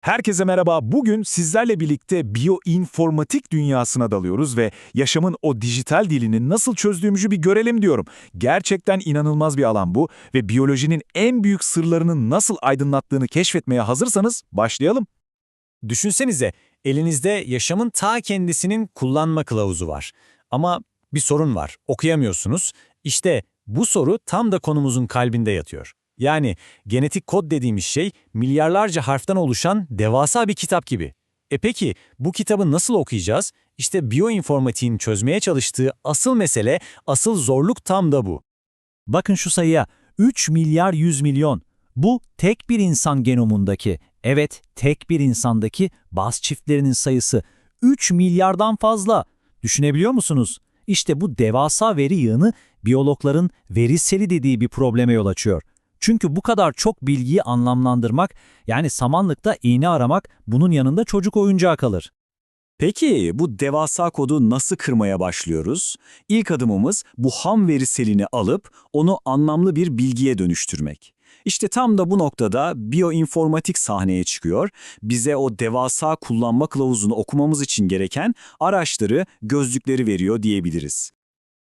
Herkese merhaba. Bugün sizlerle birlikte biyoinformatik dünyasına dalıyoruz ve yaşamın o dijital dilini nasıl çözdüğümüzü bir görelim diyorum. Gerçekten inanılmaz bir alan bu ve biyolojinin en büyük sırlarını nasıl aydınlattığını keşfetmeye hazırsanız başlayalım. Düşünsenize, elinizde yaşamın ta kendisinin kullanma kılavuzu var. Ama bir sorun var, okuyamıyorsunuz. İşte bu soru tam da konumuzun kalbinde yatıyor. Yani genetik kod dediğimiz şey milyarlarca harften oluşan devasa bir kitap gibi. E peki bu kitabı nasıl okuyacağız? İşte biyoinformatiğin çözmeye çalıştığı asıl mesele, asıl zorluk tam da bu. Bakın şu sayıya 3 milyar 100 milyon. Bu tek bir insan genomundaki, evet tek bir insandaki baz çiftlerinin sayısı 3 milyardan fazla. Düşünebiliyor musunuz? İşte bu devasa veri yığını biyologların veri seli dediği bir probleme yol açıyor. Çünkü bu kadar çok bilgiyi anlamlandırmak, yani samanlıkta iğne aramak bunun yanında çocuk oyuncağı kalır. Peki bu devasa kodu nasıl kırmaya başlıyoruz? İlk adımımız bu ham veri selini alıp onu anlamlı bir bilgiye dönüştürmek. İşte tam da bu noktada biyoinformatik sahneye çıkıyor. Bize o devasa kullanma kılavuzunu okumamız için gereken araçları, gözlükleri veriyor diyebiliriz.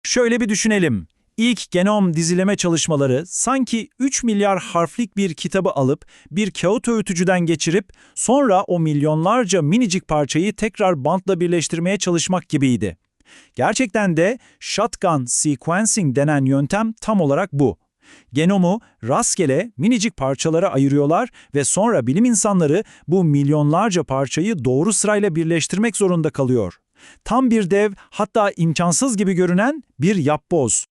Şöyle bir düşünelim. İlk genom dizileme çalışmaları sanki 3 milyar harflik bir kitabı alıp bir kağıt öğütücüden geçirip sonra o milyonlarca minicik parçayı tekrar bantla birleştirmeye çalışmak gibiydi. Gerçekten de shotgun sequencing denen yöntem tam olarak bu. Genomu rastgele minicik parçalara ayırıyorlar ve sonra bilim insanları bu milyonlarca parçayı doğru sırayla birleştirmek zorunda kalıyor. Tam bir dev, hatta imkansız gibi görünen bir yapboz.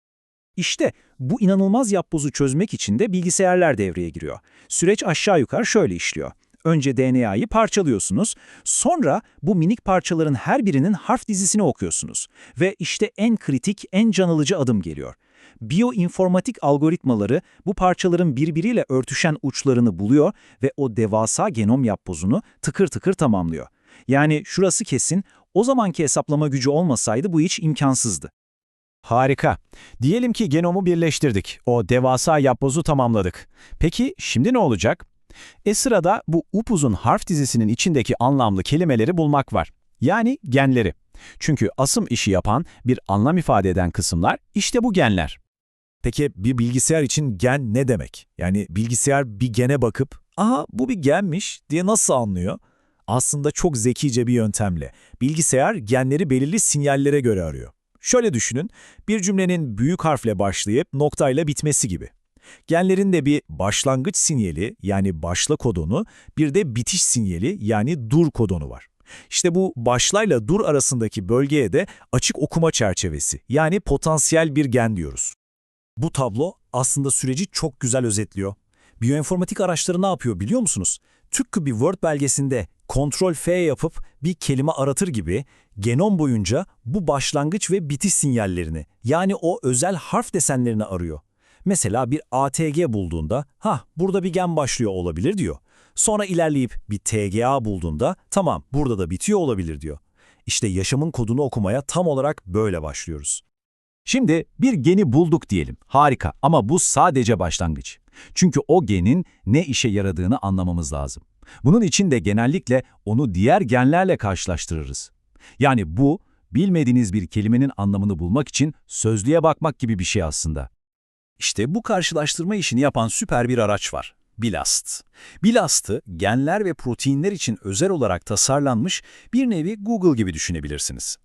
İşte bu inanılmaz yapbozu çözmek için de bilgisayarlar devreye giriyor. Süreç aşağı yukarı şöyle işliyor. Önce DNA'yı parçalıyorsunuz, sonra bu minik parçaların her birinin harf dizisini okuyorsunuz. Ve işte en kritik, en can alıcı adım geliyor. Biyoinformatik algoritmaları bu parçaların birbiriyle örtüşen uçlarını buluyor ve o devasa genom yapbozunu tıkır tıkır tamamlıyor. Yani şurası kesin, o zamanki hesaplama gücü olmasaydı bu hiç imkansızdı. Harika. Diyelim ki genomu birleştirdik. O devasa yapbozu tamamladık. Peki şimdi ne olacak? E sırada bu upuzun harf dizisinin içindeki anlamlı kelimeleri bulmak var. Yani genleri. Çünkü asım işi yapan, bir anlam ifade eden kısımlar işte bu genler. Peki bir bilgisayar için gen ne demek? Yani bilgisayar bir gene bakıp aha bu bir genmiş diye nasıl anlıyor? Aslında çok zekice bir yöntemle. Bilgisayar genleri belirli sinyallere göre arıyor. Şöyle düşünün, bir cümlenin büyük harfle başlayıp noktayla bitmesi gibi. Genlerin de bir başlangıç sinyali yani başla kodonu, bir de bitiş sinyali yani dur kodonu var. İşte bu başlayla dur arasındaki bölgeye de açık okuma çerçevesi yani potansiyel bir gen diyoruz. Bu tablo aslında süreci çok güzel özetliyor. Biyoinformatik araçları ne yapıyor biliyor musunuz? Tıpkı bir Word belgesinde Ctrl F yapıp bir kelime aratır gibi genom boyunca bu başlangıç ve bitiş sinyallerini yani o özel harf desenlerini arıyor. Mesela bir ATG bulduğunda ha burada bir gen başlıyor olabilir diyor. Sonra ilerleyip bir TGA bulduğunda tamam burada da bitiyor olabilir diyor. İşte yaşamın kodunu okumaya tam olarak böyle başlıyoruz. Şimdi bir geni bulduk diyelim. Harika ama bu sadece başlangıç. Çünkü o genin ne işe yaradığını anlamamız lazım. Bunun için de genellikle onu diğer genlerle karşılaştırırız. Yani bu, bilmediğiniz bir kelimenin anlamını bulmak için sözlüğe bakmak gibi bir şey aslında. İşte bu karşılaştırma işini yapan süper bir araç var. Bilast. Bilast'ı genler ve proteinler için özel olarak tasarlanmış bir nevi Google gibi düşünebilirsiniz.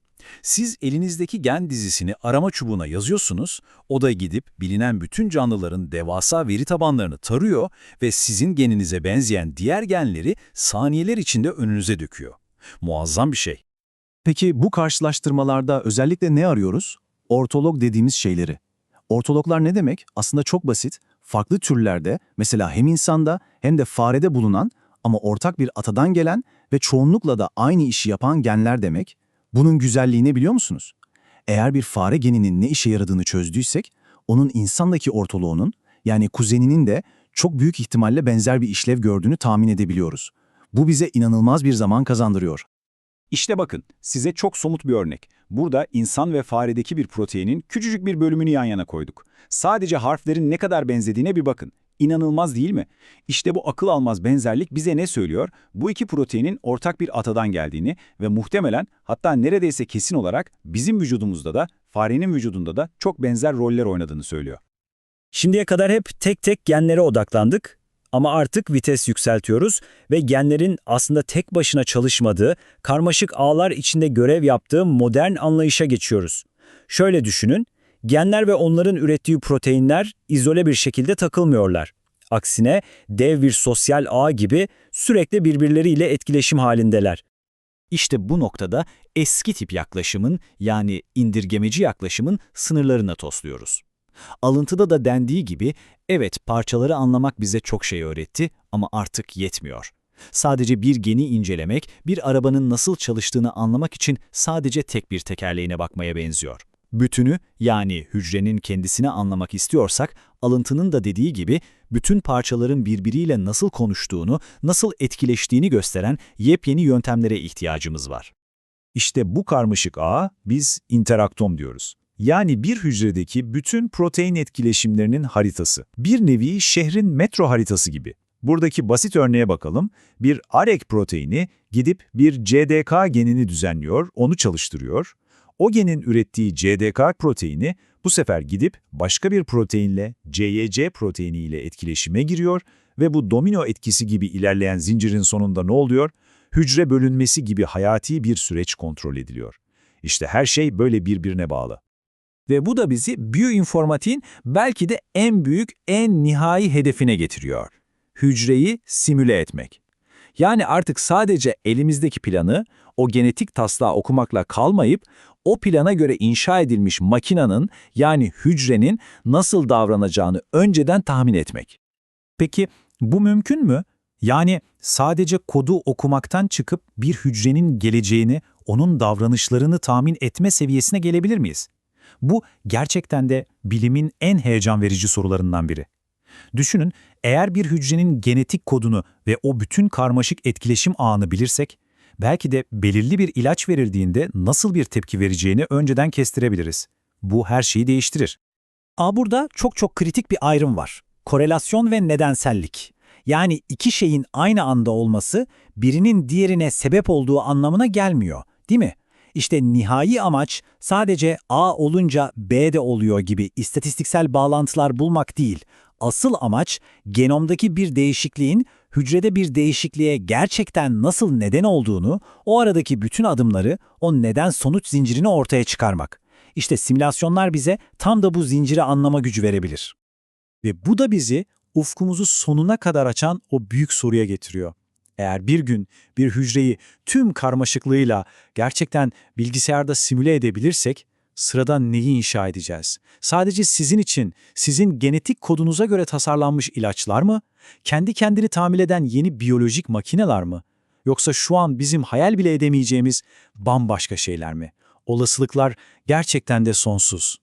Siz elinizdeki gen dizisini arama çubuğuna yazıyorsunuz, o da gidip bilinen bütün canlıların devasa veri tabanlarını tarıyor ve sizin geninize benzeyen diğer genleri saniyeler içinde önünüze döküyor. Muazzam bir şey. Peki bu karşılaştırmalarda özellikle ne arıyoruz? Ortolog dediğimiz şeyleri. Ortologlar ne demek? Aslında çok basit. Farklı türlerde, mesela hem insanda hem de farede bulunan ama ortak bir atadan gelen ve çoğunlukla da aynı işi yapan genler demek. Bunun güzelliğini biliyor musunuz? Eğer bir fare geninin ne işe yaradığını çözdüysek, onun insandaki ortoloğunun, yani kuzeninin de çok büyük ihtimalle benzer bir işlev gördüğünü tahmin edebiliyoruz. Bu bize inanılmaz bir zaman kazandırıyor. İşte bakın, size çok somut bir örnek. Burada insan ve faredeki bir proteinin küçücük bir bölümünü yan yana koyduk. Sadece harflerin ne kadar benzediğine bir bakın. İnanılmaz değil mi? İşte bu akıl almaz benzerlik bize ne söylüyor? Bu iki proteinin ortak bir atadan geldiğini ve muhtemelen hatta neredeyse kesin olarak bizim vücudumuzda da farenin vücudunda da çok benzer roller oynadığını söylüyor. Şimdiye kadar hep tek tek genlere odaklandık ama artık vites yükseltiyoruz ve genlerin aslında tek başına çalışmadığı, karmaşık ağlar içinde görev yaptığı modern anlayışa geçiyoruz. Şöyle düşünün, genler ve onların ürettiği proteinler izole bir şekilde takılmıyorlar. Aksine dev bir sosyal ağ gibi sürekli birbirleriyle etkileşim halindeler. İşte bu noktada eski tip yaklaşımın yani indirgemeci yaklaşımın sınırlarına tosluyoruz. Alıntıda da dendiği gibi evet parçaları anlamak bize çok şey öğretti ama artık yetmiyor. Sadece bir geni incelemek, bir arabanın nasıl çalıştığını anlamak için sadece tek bir tekerleğine bakmaya benziyor. Bütünü yani hücrenin kendisini anlamak istiyorsak, alıntının da dediği gibi bütün parçaların birbiriyle nasıl konuştuğunu, nasıl etkileştiğini gösteren yepyeni yöntemlere ihtiyacımız var. İşte bu karmaşık ağa biz interaktom diyoruz. Yani bir hücredeki bütün protein etkileşimlerinin haritası. Bir nevi şehrin metro haritası gibi. Buradaki basit örneğe bakalım. Bir AREC proteini gidip bir CDK genini düzenliyor, onu çalıştırıyor. O genin ürettiği CDK proteini bu sefer gidip başka bir proteinle CYC proteiniyle etkileşime giriyor ve bu domino etkisi gibi ilerleyen zincirin sonunda ne oluyor? Hücre bölünmesi gibi hayati bir süreç kontrol ediliyor. İşte her şey böyle birbirine bağlı. Ve bu da bizi biyoinformatiğin belki de en büyük, en nihai hedefine getiriyor. Hücreyi simüle etmek. Yani artık sadece elimizdeki planı, o genetik taslağı okumakla kalmayıp, o plana göre inşa edilmiş makinanın yani hücrenin nasıl davranacağını önceden tahmin etmek. Peki bu mümkün mü? Yani sadece kodu okumaktan çıkıp bir hücrenin geleceğini, onun davranışlarını tahmin etme seviyesine gelebilir miyiz? Bu gerçekten de bilimin en heyecan verici sorularından biri. Düşünün, eğer bir hücrenin genetik kodunu ve o bütün karmaşık etkileşim ağını bilirsek, belki de belirli bir ilaç verildiğinde nasıl bir tepki vereceğini önceden kestirebiliriz. Bu her şeyi değiştirir. Aa, burada çok çok kritik bir ayrım var. Korelasyon ve nedensellik. Yani iki şeyin aynı anda olması birinin diğerine sebep olduğu anlamına gelmiyor, değil mi? İşte nihai amaç sadece A olunca B de oluyor gibi istatistiksel bağlantılar bulmak değil. Asıl amaç genomdaki bir değişikliğin hücrede bir değişikliğe gerçekten nasıl neden olduğunu, o aradaki bütün adımları, o neden-sonuç zincirini ortaya çıkarmak. İşte simülasyonlar bize tam da bu zinciri anlama gücü verebilir. Ve bu da bizi ufkumuzu sonuna kadar açan o büyük soruya getiriyor. Eğer bir gün bir hücreyi tüm karmaşıklığıyla gerçekten bilgisayarda simüle edebilirsek, sıradan neyi inşa edeceğiz? Sadece sizin için, sizin genetik kodunuza göre tasarlanmış ilaçlar mı? Kendi kendini tamir eden yeni biyolojik makineler mı? Yoksa şu an bizim hayal bile edemeyeceğimiz bambaşka şeyler mi? Olasılıklar gerçekten de sonsuz.